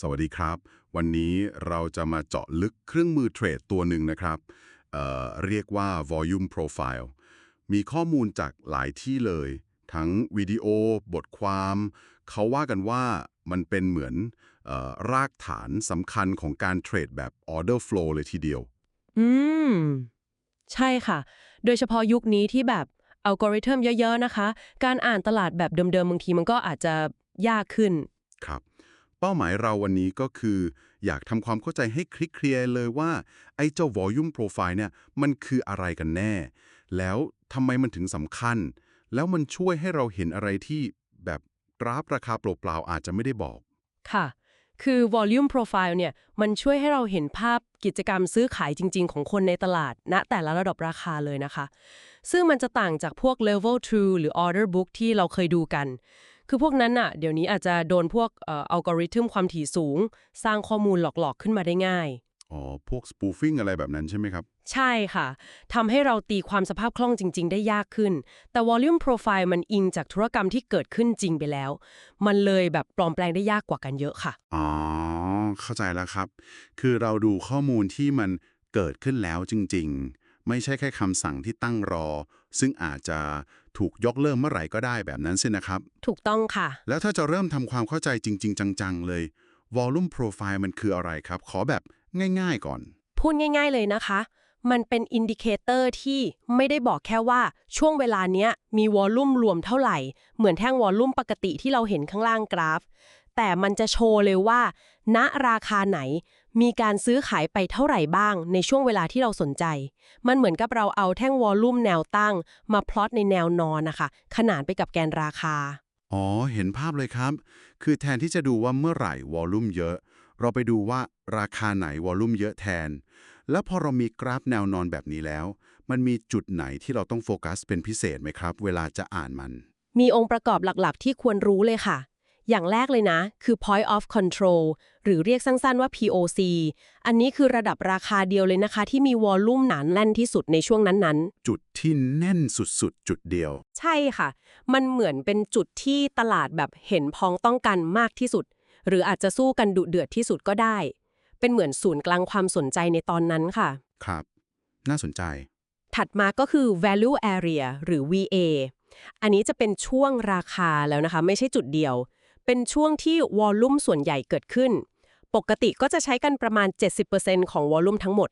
สวัสดีครับ วันนี้เราจะมาเจาะลึกเครื่องมือเทรดตัวหนึ่งนะครับเอ่อเรียกว่า volume profile มีข้อมูลจากหลายที่เลย ทั้งวิดีโอ บทความ เขาว่ากันว่ามันเป็นเหมือนเออรากฐานสำคัญของการเทรดแบบ order flow เลยทีเดียว อืม ใช่ค่ะ โดยเฉพาะยุคนี้ที่แบบอัลกอริทึมเยอะ ๆ นะคะ การอ่านตลาดแบบเดิมๆบางทีมันก็อาจจะยากขึ้น ครับ เป้าหมายเราวันนี้ก็คือ อยากทำความเข้าใจให้คลิกเคลียร์เลยว่า ไอ้เจ้า volume profile เนี่ยมันคืออะไรกันแน่ แล้วทำไมมันถึงสำคัญ แล้วมันช่วยให้เราเห็นอะไรที่แบบกราฟราคาเปล่าๆอาจจะไม่ได้บอก ค่ะ คือ volume profile เนี่ย มันช่วยให้เราเห็นภาพกิจกรรมซื้อขายจริง ๆ ของคนในตลาด ณ แต่ละระดับราคาเลยนะคะ ซึ่งมันจะต่างจากพวก level 2หรือ order book ที่เราเคยดูกัน คือพวกนั้นน่ะเดี๋ยวนี้อาจจะโดนพวกเอัลกอริทึมความถี่สูง สร้างข้อมูลหลอกๆขึ้นมาได้ง่าย อ๋อ พวก spoofing อะไรแบบนั้นใช่ไหมครับ ใช่ค่ะทำให้เราตีความสภาพคล่องจริง ๆ ได้ยากขึ้น แต่ volume profile มันอิงจากธุรกรรมที่เกิดขึ้นจริงไปแล้ว มันเลยแบบปลอมแปลงได้ยากกว่ากันเยอะค่ะ อ๋อ เข้าใจแล้วครับ คือเราดูข้อมูลที่มันเกิดขึ้นแล้วจริง ๆ ไม่ใช่แค่คำสั่งที่ตั้งรอ ซึ่งอาจจะ ถูกยกเลิกเมื่อไหร่ก็ได้แบบนั้นสินะครับ ถูกต้องค่ะ แล้วถ้าจะเริ่มทำความเข้าใจจริง ๆ จัง ๆ เลย volume profile มันคืออะไรครับ ขอแบบง่าย ๆ ก่อน พูดง่าย ๆ เลยนะคะ มันเป็นอินดิเคเตอร์ที่ไม่ได้บอกแค่ว่าช่วงเวลาเนี้ยมีวอลลุ่มรวมเท่าไหร่ เหมือนแท่งวอลลุ่มปกติที่เราเห็นข้างล่างกราฟ แต่มันจะโชว์เลยว่า ณราคาไหน มีการซื้อขายไปเท่าไหร่บ้างในช่วงเวลาที่เราสนใจ มันเหมือนกับเราเอาแท่งวอลลุ่มแนวตั้ง มาพลอตในแนวนอนนะคะ ขนานไปกับแกนราคา อ๋อ เห็นภาพเลยครับ คือแทนที่จะดูว่าเมื่อไหร่วอลลุ่มเยอะ เราไปดูว่าราคาไหนวอลลุ่มเยอะแทน แล้วพอเรามีกราฟแนวนอนแบบนี้แล้ว มันมีจุดไหนที่เราต้องโฟกัสเป็นพิเศษไหมครับ เวลาจะอ่านมัน มีองค์ประกอบหลักๆ ที่ควรรู้เลยค่ะ อย่างแรกเลยนะ คือ point of control หรือเรียกสั้นๆว่า POC อันนี้คือระดับราคาเดียวเลยนะคะ ที่มีวอลลุ่มหนานแน่นที่สุดในช่วงนั้นจุดที่แน่นสุดๆ จุดเดียวๆใช่ค่ะ มันเหมือนเป็นจุดที่ตลาดแบบเห็นพ้องต้องกันมากที่สุด หรืออาจจะสู้กันดุเดือดที่สุดก็ได้ เป็นเหมือนศูนย์กลางความสนใจในตอนนั้นค่ะ ครับ น่าสนใจ ถัดมาก็คือ value area หรือ VA อันนี้จะเป็นช่วงราคาแล้วนะคะ ไม่ใช่จุดเดียว เป็นช่วงที่วอลลุ่มส่วนใหญ่เกิดขึ้น ปกติก็จะใช้กันประมาณ 70%ของวอลลุ่มทั้งหมด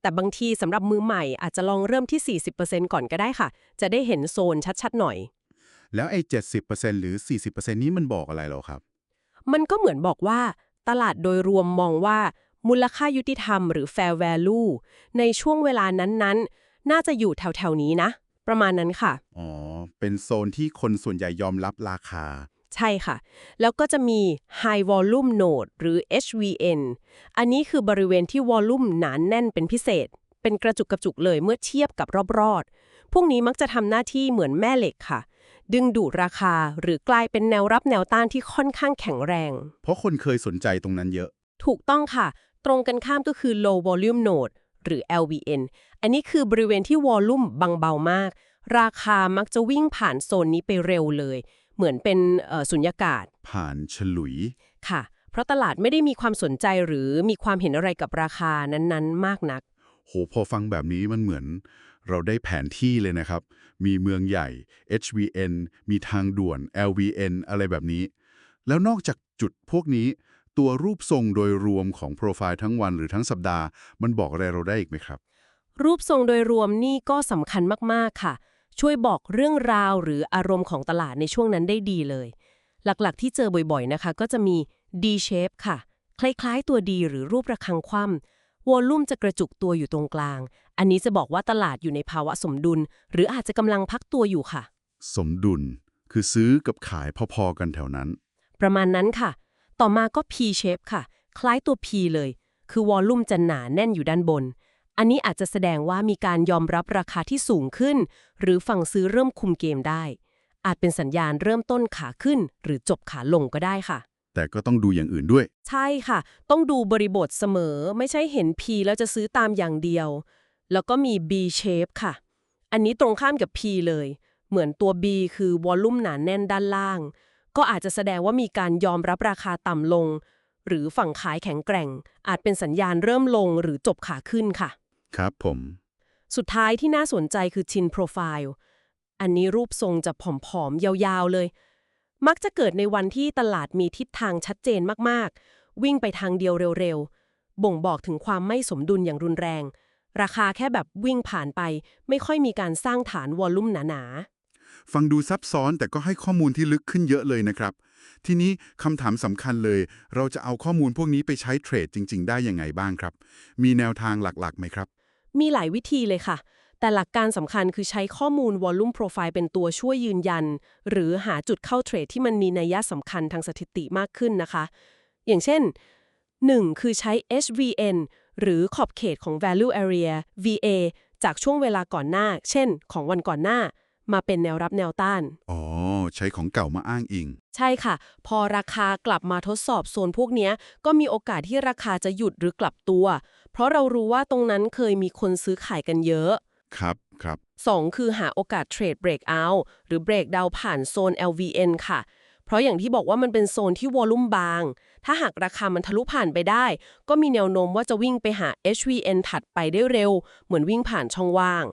แต่บางทีสำหรับมือใหม่อาจจะลองเริ่มที่ 40%ก่อนก็ได้ค่ะ จะได้เห็นโซนชัดๆหน่อย แล้วไอ้70%หรือ 40%นี้มันบอกอะไรเหรอครับ มันก็เหมือนบอกว่า ตลาดโดยรวมมองว่า มูลค่ายุติธรรมหรือ fair value ในช่วงเวลานั้นๆ น่าจะอยู่แถวๆนี้นะ ประมาณนั้นค่ะ อ๋อ เป็นโซนที่คนส่วนใหญ่ยอมรับราคา ใช่ค่ะ แล้วก็จะมี High Volume Node หรือ HVN อันนี้คือบริเวณที่วอลลุ่มหนานแน่นเป็นพิเศษ เป็นกระจุกกระจุกเลยเมื่อเทียบกับรอบๆ พวกนี้มักจะทำหน้าที่เหมือนแม่เหล็กค่ะ ดึงดูดราคาหรือกลายเป็นแนวรับแนวต้านที่ค่อนข้างแข็งแรง เพราะคนเคยสนใจตรงนั้นเยอะ ถูกต้องค่ะ ตรงกันข้ามก็คือ Low Volume Node หรือ LVN อันนี้คือบริเวณที่วอลลุ่มบางเบามาก ราคามักจะวิ่งผ่านโซนนี้ไปเร็วเลย เหมือนเป็นเอ่อสุญญากาศ ผ่านฉลุย ค่ะ เพราะตลาดไม่ได้มีความสนใจหรือมีความเห็นอะไรกับราคานั้นๆ มากนัก โห พอฟังแบบนี้มันเหมือน เราได้แผนที่เลยนะครับ มีเมืองใหญ่ HVN มีทางด่วน LVN อะไรแบบนี้ แล้วนอกจากจุดพวกนี้ ตัวรูปทรงโดยรวมของโปรไฟล์ทั้งวันหรือทั้งสัปดาห์ มันบอกอะไรเราได้อีกไหมครับ รูปทรงโดยรวมนี่ก็สำคัญมากๆค่ะ ช่วยบอกเรื่องราวหรืออารมณ์ของตลาดในช่วงนั้นได้ดีเลย หลักๆที่เจอบ่อยๆนะคะ ก็จะมี D shape ค่ะ คล้ายๆ ตัว D หรือรูประฆังคว่ำวอลลุ่มจะกระจุกตัวอยู่ตรงกลาง อันนี้จะบอกว่าตลาดอยู่ในภาวะสมดุล หรืออาจจะกำลังพักตัวอยู่ค่ะ สมดุล คือซื้อกับขายพอๆกันแถวนั้น ประมาณนั้นค่ะ ต่อมาก็ P shape ค่ะ คล้ายตัว P เลย คือวอลลุ่มจะหนาแน่นอยู่ด้านบน อันนี้อาจจะแสดงว่ามีการยอมรับราคาที่สูงขึ้น หรือฝั่งซื้อเริ่มคุมเกมได้ อาจเป็นสัญญาณเริ่มต้นขาขึ้น หรือจบขาลงก็ได้ค่ะ แต่ก็ต้องดูอย่างอื่นด้วย ใช่ค่ะ ต้องดูบริบทเสมอไม่ใช่เห็น P แล้วจะซื้อตามอย่างเดียว แล้วก็มี B shape ค่ะ อันนี้ตรงข้ามกับ P เลย เหมือนตัว B คือวอลลุ่มหนาแน่นด้านล่าง ก็อาจจะแสดงว่ามีการยอมรับราคาต่ำลง หรือฝั่งขายแข็งแกร่ง อาจเป็นสัญญาณเริ่มลงหรือจบขาขึ้นค่ะ ครับผม สุดท้ายที่น่าสนใจคือชินโปรไฟล์อันนี้รูปทรงจะผอมๆ ยาวๆเลย มักจะเกิดในวันที่ตลาดมีทิศทางชัดเจนมากๆ วิ่งไปทางเดียวเร็วๆ บ่งบอกถึงความไม่สมดุลอย่างรุนแรง ราคาแค่แบบวิ่งผ่านไป ไม่ค่อยมีการสร้างฐานวอลลุ่มหนาฟังดูซับซ้อนแต่ก็ให้ข้อมูลที่ลึกขึ้นเยอะเลยนะครับ ทีนี้คำถามสำคัญเลย เราจะเอาข้อมูลพวกนี้ไปใช้เทรดจริง ๆ ได้ยังไงบ้างครับ มีแนวทางหลักๆไหมครับๆ มีหลายวิธีเลยค่ะ แต่หลักการสำคัญคือใช้ข้อมูลวอลลุ่มโปรไฟล์เป็นตัวช่วยยืนยัน หรือหาจุดเข้าเทรดที่มันมีนัยสำคัญทางสถิติมากขึ้นนะคะ อย่างเช่น 1. คือใช้ HVN หรือขอบเขตของ value area VA จากช่วงเวลาก่อนหน้า เช่น ของวันก่อนหน้า มาเป็นแนวรับแนวต้าน อ๋อ ใช้ของเก่ามาอ้างอิง ใช่ค่ะ พอราคากลับมาทดสอบโซนพวกเนี้ย ก็มีโอกาสที่ราคาจะหยุดหรือกลับตัว เพราะเรารู้ว่าตรงนั้นเคยมีคนซื้อขายกันเยอะ ครับครับ 2 คือหาโอกาสเทรดเบรกเอาท์หรือเบรกดาวผ่านโซน LVN ค่ะ เพราะอย่างที่บอกว่ามันเป็นโซนที่วอลลุ่มบาง ถ้าหากราคามันทะลุผ่านไปได้ ก็มีแนวโน้มว่าจะวิ่งไปหา HVN ถัดไปได้เร็ว เหมือนวิ่งผ่านช่องว่าง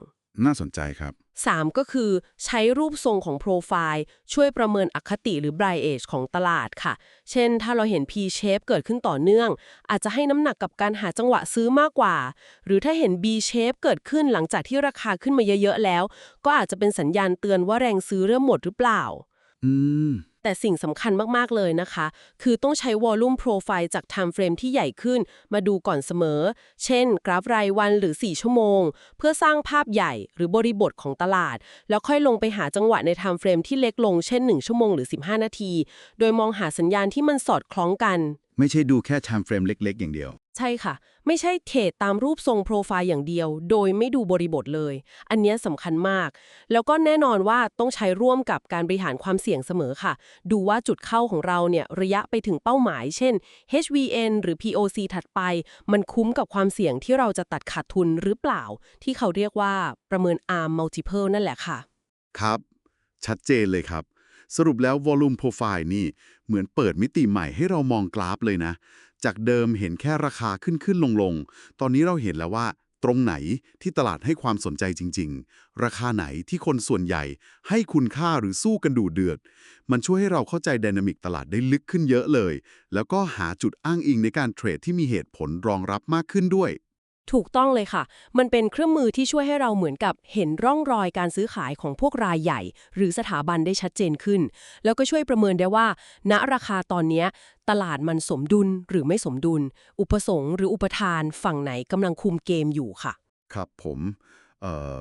น่าสนใจครับ 3 ก็คือใช้รูปทรงของโปรไฟล์ ช่วยประเมินอคติหรือ Bri Age ของตลาดค่ะ เช่น ถ้าเราเห็น P shape เกิดขึ้นต่อเนื่อง อาจจะให้น้ำหนักกับการหาจังหวะซื้อมากกว่า หรือถ้าเห็น B shape เกิดขึ้นหลังจากที่ราคาขึ้นมาเยอะๆแล้ว ก็อาจจะเป็นสัญญาณเตือนว่าแรงซื้อเริ่มหมดหรือเปล่า อืม แต่สิ่งสำคัญมากๆเลยนะคะ คือต้องใช้วอลลุ่มโปรไฟล์จาก time frame ที่ใหญ่ขึ้นมาดูก่อนเสมอ เช่น กราฟรายวันหรือ 4 ชั่วโมง เพื่อสร้างภาพใหญ่หรือบริบทของตลาด แล้วค่อยลงไปหาจังหวะใน time frame ที่เล็กลงเช่น 1 ชั่วโมงหรือ 15 นาที โดยมองหาสัญญาณที่มันสอดคล้องกัน ไม่ใช่ดูแค่ time frame เล็ก ๆ อย่างเดียว ใช่ค่ะ ไม่ใช่เทรดตามรูปทรงโปรไฟล์อย่างเดียว โดยไม่ดูบริบทเลย อันนี้สำคัญมาก แล้วก็แน่นอนว่าต้องใช้ร่วมกับการบริหารความเสี่ยงเสมอค่ะ ดูว่าจุดเข้าของเราเนี่ยระยะไปถึงเป้าหมาย เช่น HVN หรือ POC ถัดไป มันคุ้มกับความเสี่ยงที่เราจะตัดขาดทุนหรือเปล่า ที่เขาเรียกว่าประเมิน ARM multiple นั่นแหละค่ะ ครับ ชัดเจนเลยครับสรุปแล้ว volume profile นี่ เหมือนเปิดมิติใหม่ให้เรามองกราฟเลยนะ จากเดิมเห็นแค่ราคาขึ้นขึ้นลงลงตอนนี้เราเห็นแล้วว่า ตรงไหนที่ตลาดให้ความสนใจจริง ๆ ราคาไหนที่คนส่วนใหญ่ให้คุณค่าหรือสู้กันดูเดือด มันช่วยให้เราเข้าใจดินามิกตลาดได้ลึกขึ้นเยอะเลย แล้วก็หาจุดอ้างอิงในการเทรดที่มีเหตุผลรองรับมากขึ้นด้วย ถูกต้องเลยค่ะ มันเป็นเครื่องมือที่ช่วยให้เราเหมือนกับเห็นร่องรอยการซื้อขายของพวกรายใหญ่ หรือสถาบันได้ชัดเจนขึ้น แล้วก็ช่วยประเมินได้ว่า ณราคาตอนนี้ตลาดมันสมดุลหรือไม่สมดุล อุปสงค์หรืออุปทานฝั่งไหนกำลังคุมเกมอยู่ค่ะ ครับผมเอ่อ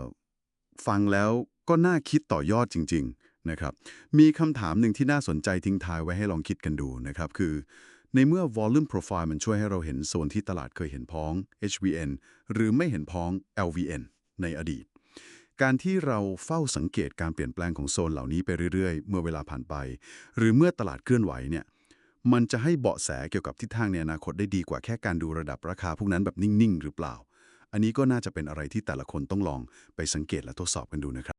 ฟังแล้วก็น่าคิดต่อยอดจริง ๆ นะครับ มีคำถามหนึ่งที่น่าสนใจทิ้งท้ายไว้ให้ลองคิดกันดูนะครับคือ ในเมื่อ volume profile มันช่วยให้เราเห็นโซนที่ตลาดเคยเห็นพ้อง HVN หรือไม่เห็นพ้อง LVN ในอดีต การที่เราเฝ้าสังเกตการเปลี่ยนแปลงของโซนเหล่านี้ไปเรื่อยๆ เมื่อเวลาผ่านไป หรือเมื่อตลาดเคลื่อนไหวเนี่ยมันจะให้เบาะแสเกี่ยวกับทิศทางในอนาคตได้ดีกว่าแค่การดูระดับราคาพวกนั้นแบบนิ่งๆ หรือเปล่า อันนี้ก็น่าจะเป็นอะไรที่แต่ละคนต้องลองไปสังเกตและทดสอบกันดูนะครับ